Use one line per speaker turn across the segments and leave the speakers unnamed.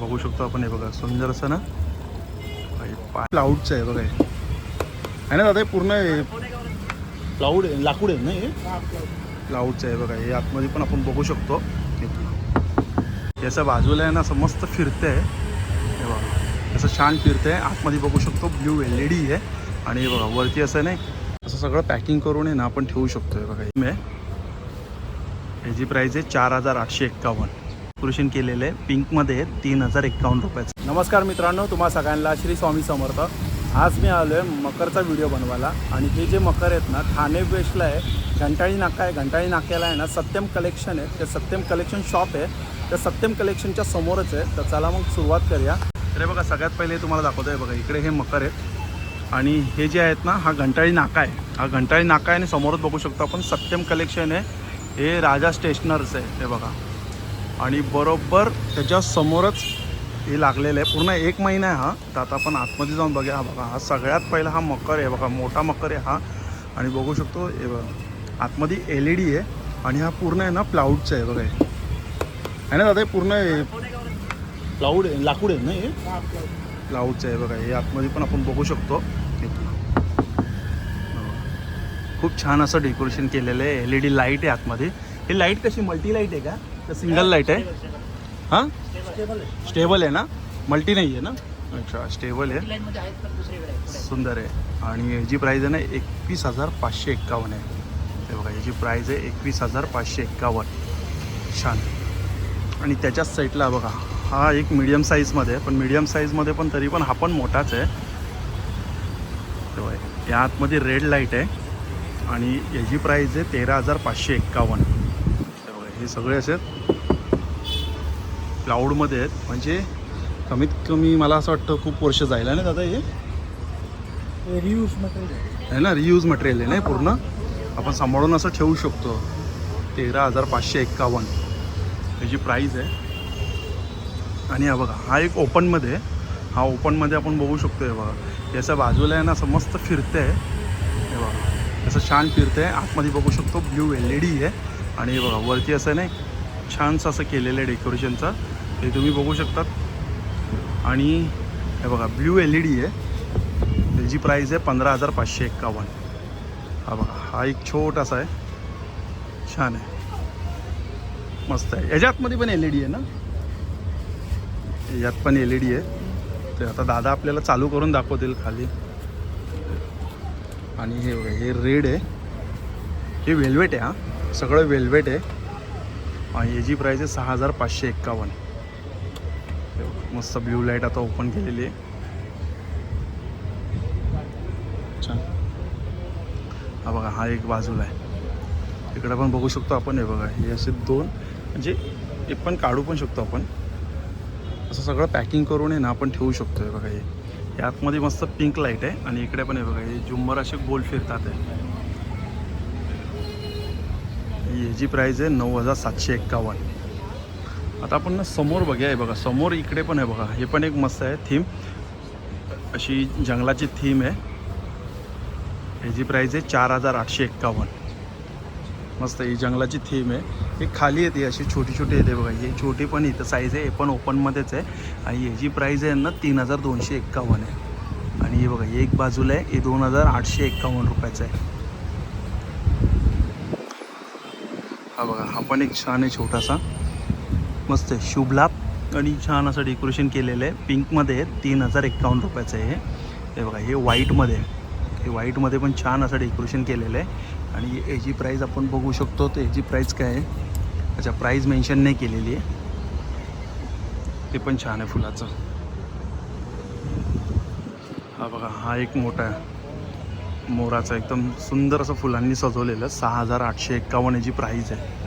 बघू शकतो आपण हे बघा. सुंदर असं ना? क्लाउडचं आहे बघा हे. आहे ना दादा हे पूर्ण क्लाउड लाकूड आहे ना हे? क्लाउडचं आहे बघा. हे आतमध्ये पण आपण बघू शकतो. असं बाजूला आहे ना असं मस्त फिरते आहे हे बघा. असं छान फिरते आहे आतमध्ये बघू शकतो ब्ल्यू एल ई डी आहे. आणि हे बघा वरती असं नाही असं सगळं पॅकिंग करून आहे ना आपण ठेवू शकतो हे बघा. हे याची प्राईस आहे चार हजार आठशे एक्कावन्न कृषीन केलेले आहे पिंकमध्ये तीन हजार एक्कावन्न रुपयाचं.
नमस्कार मित्रांनो तुम्हा सगळ्यांना श्री स्वामी समर्थ. आज मी आलो आहे मकरचा व्हिडिओ बनवायला आणि हे जे मकर आहेत ना ठाणे वेस्टला आहे घंटाळी नाका आहे. घंटाळी नाक्याला आहे ना सत्यम कलेक्शन आहे. ते सत्यम कलेक्शन शॉप आहे. त्या सत्यम कलेक्शनच्या समोरच आहे. तर चला मग सुरुवात करूया.
तर हे बघा सगळ्यात पहिले तुम्हाला दाखवतो आहे बघा इकडे हे मकर आहेत. आणि हे जे आहेत ना हा घंटाळी नाका आहे. हा घंटाळी नाका आहे आणि समोरच बघू शकतो आपण सत्यम कलेक्शन आहे. हे राजा स्टेशनर्स आहे. हे बघा. आणि बरोबर त्याच्या समोरच हे लागलेलं आहे. पूर्ण एक महिना आहे हा. तर आता आपण आतमध्ये जाऊन बघा हा बघा हा सगळ्यात पहिला हा मकर आहे. बघा मोठा मकर आहे हा. आणि बघू शकतो हे बघा आतमध्ये एल ई डी आहे आणि हा पूर्ण आहे ना प्लाऊडचा आहे बघा आहे ना दादा हे पूर्ण प्लाऊड आहे लाकूड आहे ना हे? प्लाऊडचं आहे बघा हे आतमध्ये पण आपण बघू शकतो. खूप छान असं डेकोरेशन केलेलं आहे. एल ई डी लाइट आहे आतमध्ये. ही लाइट कशी? मल्टी लाइट आहे का? सिंगल लाइट आहे. हां? स्टेबल आहे ना? मल्टी नाही आहे ना? अच्छा स्टेबल आहे. सुंदर आहे. आणि याची प्राईज आहे ना एकवीस हजार पाचशे एक्कावन्न आहे. ते बघा याची प्राईज आहे एकवीस हजार पाचशे एक्कावन्न. छान. आणि त्याच्याच साईडला बघा हा एक मिडियम साईजमध्ये आहे. पण मिडियम साईजमध्ये पण तरी पण हा पण मोठाच आहे. तेव्हा या आतमध्ये रेड लाइट आहे. आणि याची प्राईज आहे तेरा हजार पाचशे एक्कावन्न. हे सगळे असे क्लाऊडमध्ये आहेत. म्हणजे कमीत कमी मला असं वाटतं खूप वर्ष जाईल ना दादा हे?
रियूज मटेरियल
आहे ना रियूज मटेरियल आहे ना पूर्ण? आपण सांभाळून असं ठेवू शकतो. तेरा हजार पाचशे एक्कावन्न. त्याची प्राईज आहे. आणि हा बघा हा एक ओपनमध्ये आहे. हा ओपनमध्ये आपण बघू शकतो हे बघा. याच्या बाजूला आहे ना असं मस्त फिरते आहे हे बघा. असं छान फिरते आहे आतमध्ये बघू शकतो ब्ल्यू एल ई डी आहे. आणि हे बघा वरती असं नाही छानसं असं केलेलं आहे डेकोरेशनचं. हे तुम्ही बघू शकतात. आणि हे बघा ब्ल्यू एल ई डी आहे. त्याची प्राईज आहे पंधरा हजार पाचशे एक्कावन्न. हा बघा हा एक छोटासा आहे. छान आहे. मस्त आहे. याच्या आतमध्ये पण एल ई डी आहे ना? यात पण एल ई डी आहे. ते आता दादा आपल्याला चालू करून दाखवतील खाली. आणि हे हे रेड आहे. हे वेल्वेट आहे हा. सगळं वेल्वेट आहे. आणि याची प्राईज आहे सहा हजार पाचशे एक्कावन्न. मस्त ब्ल्यू लाइट आता ओपन केलेली आहे. छान. हा बघा हा एक बाजूला आहे. इकडं पण बघू शकतो आपण हे बघा हे असे दोन म्हणजे हे पण काढू पण शकतो आपण. असं सगळं पॅकिंग करून आहे ना आपण ठेवू शकतो हे बघा हे. आतमध्ये मस्त पिंक लाइट आहे. आणि इकडे पण आहे बघा हे झुंबर असे गोल फिरतात आहे. याची प्राईज आहे नऊ हजार सातशे एक्कावन्न. आता आपण ना समोर बघूया हे बघा समोर इकडे पण आहे बघा हे पण एक मस्त आहे थीम अशी जंगलाची थीम आहे. ह्याची प्राईज आहे चार हजार आठशे एक्कावन्न. मस्त ही जंगलाची थीम आहे. हे खाली येते अशी छोटी छोटी येते बघा हे छोटी पण इथं साईज आहे हे पण ओपनमध्येच आहे. आणि ह्याची प्राईज आहे ना तीन हजार दोनशे एक्कावन्न आहे. आणि हे बघा हे एक बाजूला आहे हे दोन हजार आठशे एक्कावन्न रुपयाचं आहे. हा बघा हा पण एक छान आहे छोटासा. मस्त आहे शुभलाभ. आणि छान असं डेकोरेशन केलेलं आहे. पिंकमध्ये तीन हजार एक्कावन्न रुपयाचं आहे हे. बघा हे व्हाईटमध्ये हे व्हाईटमध्ये पण छान असं डेकोरेशन केलेलं आहे. आणि याची प्राईज आपण बघू शकतो तर याची प्राईज काय आहे? अच्छा प्राईज मेन्शन नाही केलेली आहे. ते पण छान आहे फुलाचं. हा बघा हा एक मोठा आहे. मोराचं एकदम सुंदर असं फुलांनी सजवलेलं सहा हजार आठशे एक्कावन्न याची प्राईज आहे.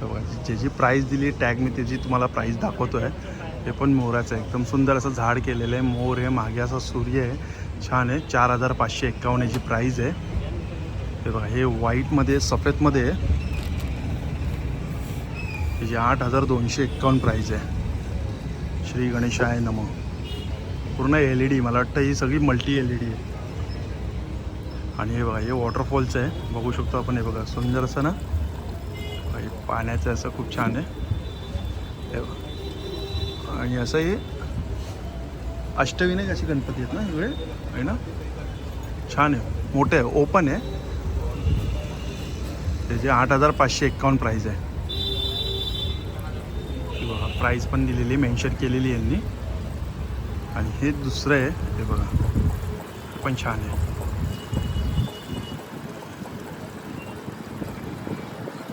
जे जी ज्याची प्राईज दिली टॅग मी त्याची तुम्हाला प्राईज दाखवतो आहे हे पण मोराचं आहे. एकदम सुंदर असं झाड केलेलं आहे. मोर आहे मागे असा सूर्य आहे. छान आहे. चार हजार पाचशे एक्कावन्न याची प्राईज आहे. हे बघा हे व्हाईटमध्ये सफेदमध्ये आहे. त्याची आठ हजार दोनशे एक्कावन्न प्राईज आहे. श्री गणेशाय नमः. पूर्ण एल ई डी मला वाटतं ही सगळी मल्टी एल ई डी आहे. आणि हे बघा हे वॉटरफॉलचं आहे. बघू शकतो आपण हे बघा सुंदर असं ना? हे पाण्याचं असं खूप छान आहे. हे बघा. आणि असं हे अष्टविनायक असे गणपती आहेत ना इकडे आहे ना? छान आहे. मोठे आहे ओपन आहे. त्याचे आठ हजार पाचशे एक्कावन्न प्राईज आहे. बघा प्राईज पण दिलेली मेन्शन केलेली आहे यांनी. आणि हे दुसरं आहे हे बघा. पण छान आहे.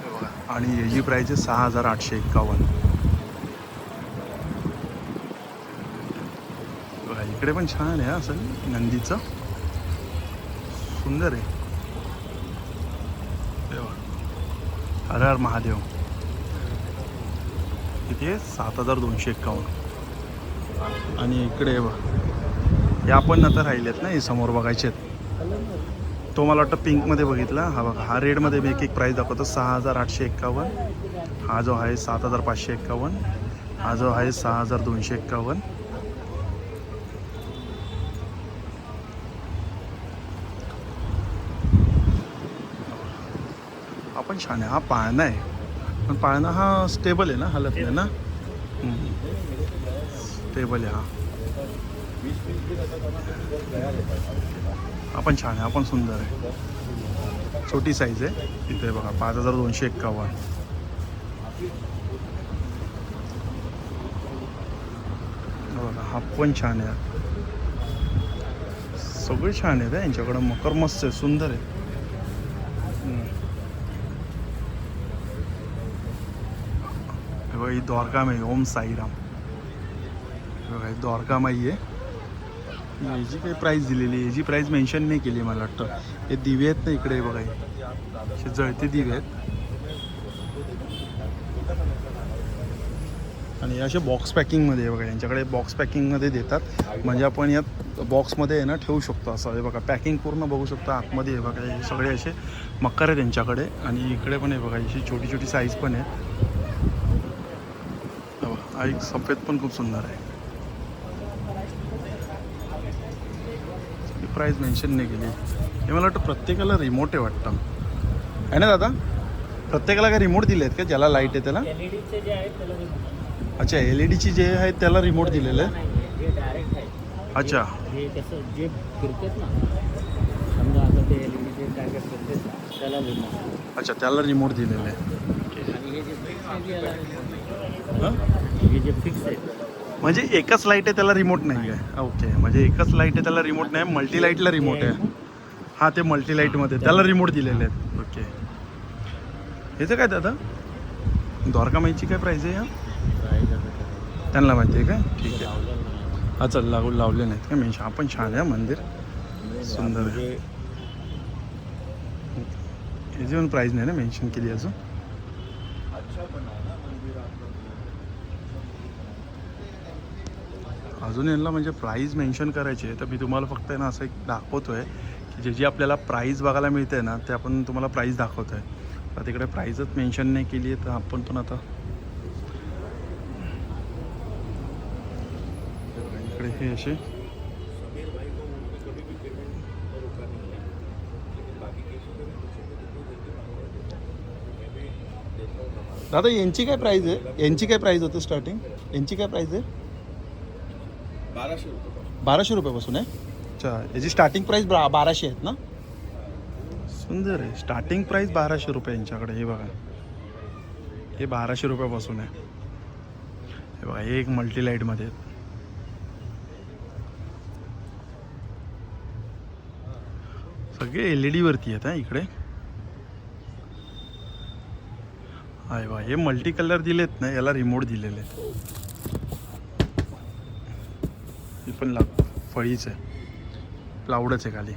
बघा. आणि याची प्राईज आहे सहा हजार आठशे एक्कावन्न बघा इकडे पण छान आहे असं नंदीचं. सुंदर आहे. हर हर महादेव. किती आहे? सात हजार दोनशे एक्कावन्न आणि इकडे या पण आता राहिलेत ना हे समोर बघायचे आहेत. तो मला वाटतं पिंकमध्ये बघितला. हा बघा हा रेडमध्ये मी एक एक प्राईस दाखवतो. सहा हजार आठशे एक्कावन्न. हा जो आहे सात हजार पाचशे एक्कावन्न. हा जो आहे सहा हजार दोनशे एक्कावन्न. आपण पण छान आहे. हा पाळणा आहे. पण पाळणा हा स्टेबल आहे ना हलत नाही ना? टेबल आहे हा. पण छान आहे हा पण सुंदर आहे. छोटी साईज आहे. तिथे बघा पाच हजार दोनशे एक्कावन्न. बघा हा पण छान आहे. सगळे छान आहेत हा यांच्याकडं मकर मस्त आहे सुंदर आहे. द्वारका में ओम साईराम. बघा द्वारकामाई आहे. याची काही प्राईस दिलेली आहे याची प्राईस मेन्शन नाही केली मला वाटतं. हे दिवे आहेत ना इकडे बघा असे जळते दिवे आहेत. आणि असे बॉक्स पॅकिंगमध्ये आहे बघा यांच्याकडे बॉक्स पॅकिंगमध्ये देतात. म्हणजे आपण यात बॉक्समध्ये आहे ना ठेवू शकतो असं. हे बघा पॅकिंग पूर्ण बघू शकतो. आतमध्ये आहे बघा हे सगळे असे मक्कर आहे त्यांच्याकडे आणि इकडे पण आहे बघा अशी छोटी छोटी साईज पण आहे एक सफेद पण खूप सुंदर आहे. प्राईस मेन्शन नाही केली. हे मला वाटतं प्रत्येकाला रिमोट आहे वाटतं. आहे ना दादा? प्रत्येकाला काय रिमोट दिले आहेत का? ज्याला लाइट आहे त्याला?
Remote
अच्छा एल ई डीची जे आहे त्याला रिमोट दिलेलं आहे? अच्छा.
रिमोट
अच्छा त्याला रिमोट दिलेलं आहे म्हणजे एकच लाइट आहे त्याला रिमोट नाही आहे ओके म्हणजे एकच लाइट आहे त्याला रिमोट नाही मल्टी लाईटला रिमोट आहे. हां ते मल्टी लाईटमध्ये त्याला रिमोट दिलेले आहेत. ओके ह्याचं काय दादा? द्वारकामाईची काय प्राईज आहे
त्याला
त्यांना माहिती आहे का? ठीक आहे. हा चल लागू लावले नाहीत का? मेन्शन हा पण छान आहे मंदिर. सुंदर आहे.
म्हणजे
ह्याची पण प्राईज नाही ना मेन्शन केली अजून? अजून यांना म्हणजे प्राईज मेन्शन करायची आहे. तर मी तुम्हाला फक्त ना असं एक दाखवतो आहे की जे जी आपल्याला प्राईज बघायला मिळते ना ते आपण तुम्हाला प्राईज दाखवतो आहे तर तिकडे प्राईजच मेन्शन नाही केली आहे तर आपण पण आता इकडे हे असे. दादा यांची काय प्राईज आहे? यांची काय प्राईज होते स्टार्टिंग यांची काय प्राईज आहे?
बाराशे रुपये
बाराशे रुपयापासून आहे? अच्छा याची स्टार्टिंग प्राईस बा बाराशे आहेत ना? सुंदर आहे. स्टार्टिंग प्राईस बाराशे रुपये यांच्याकडे हे बघा. हे बाराशे रुपयापासून आहे. हे बघा हे एक मल्टी लाईटमध्ये आहेत. सगळे एल ई डीवरती आहेत हा इकडे. आहे बा हे मल्टी कलर दिलेत ना याला रिमोट दिलेले आहेत. पण लाग फळीच आहे. प्लावडच आहे खाली.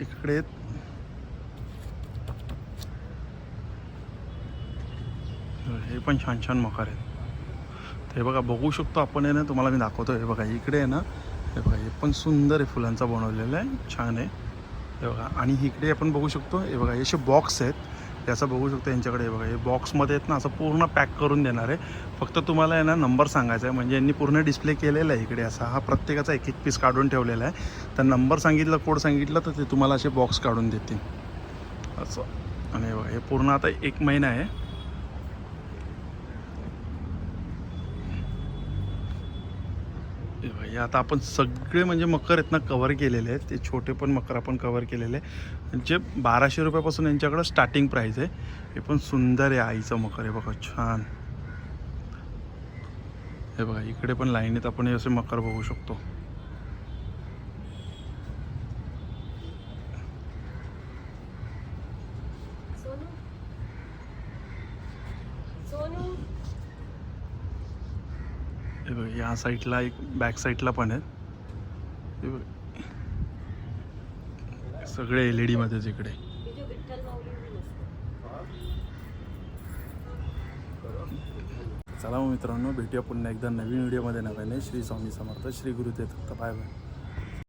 इकडे हे पण छान छान मकार आहेत. ते बघा बघू शकतो आपण आहे ना तुम्हाला मी दाखवतो. हे बघा इकडे आहे ना हे बघा हे पण सुंदर आहे फुलांचा बनवलेलं आहे छान आहे. हे बघा आणि इकडे आपण बघू शकतो हे बघा हे असे बॉक्स आहेत. हे असं बघू शकतो यांच्याकडे. हे बघा हे बॉक्समध्ये आहेत ना असं पूर्ण पॅक करून देणार आहे. फक्त तुम्हाला आहे ना नंबर सांगायचा आहे. म्हणजे यांनी पूर्ण डिस्प्ले केलेला आहे इकडे असा. हा प्रत्येकाचा एक एक पीस काढून ठेवलेला आहे. तर नंबर सांगितलं कोड सांगितलं तर ते तुम्हाला असे बॉक्स काढून देतील. असं. आणि हे बघा हे पूर्ण आता एक महिना आहे. हे आता आपण सगळे म्हणजे मकर आहेत ना कवर केलेले आहेत. ते छोटे पण मकर आपण कवर केलेले आहे म्हणजे बाराशे रुपयापासून यांच्याकडं स्टार्टिंग प्राईस आहे. हे पण सुंदर आहे आईचं मकर आहे बघा छान. हे बघा इकडे पण लाईनीत आपण हे असे मकर बघू शकतो. हे बघ या साईडला एक बॅक साईडला पण आहेत. हे बघ. सगळे एल ई डीमध्येच
तिकडे
चला मग मित्रांनो भेटूया पुन्हा एकदा नवीन व्हिडिओमध्ये नव्याने श्री स्वामी समर्थ श्री गुरु ते बाय बाय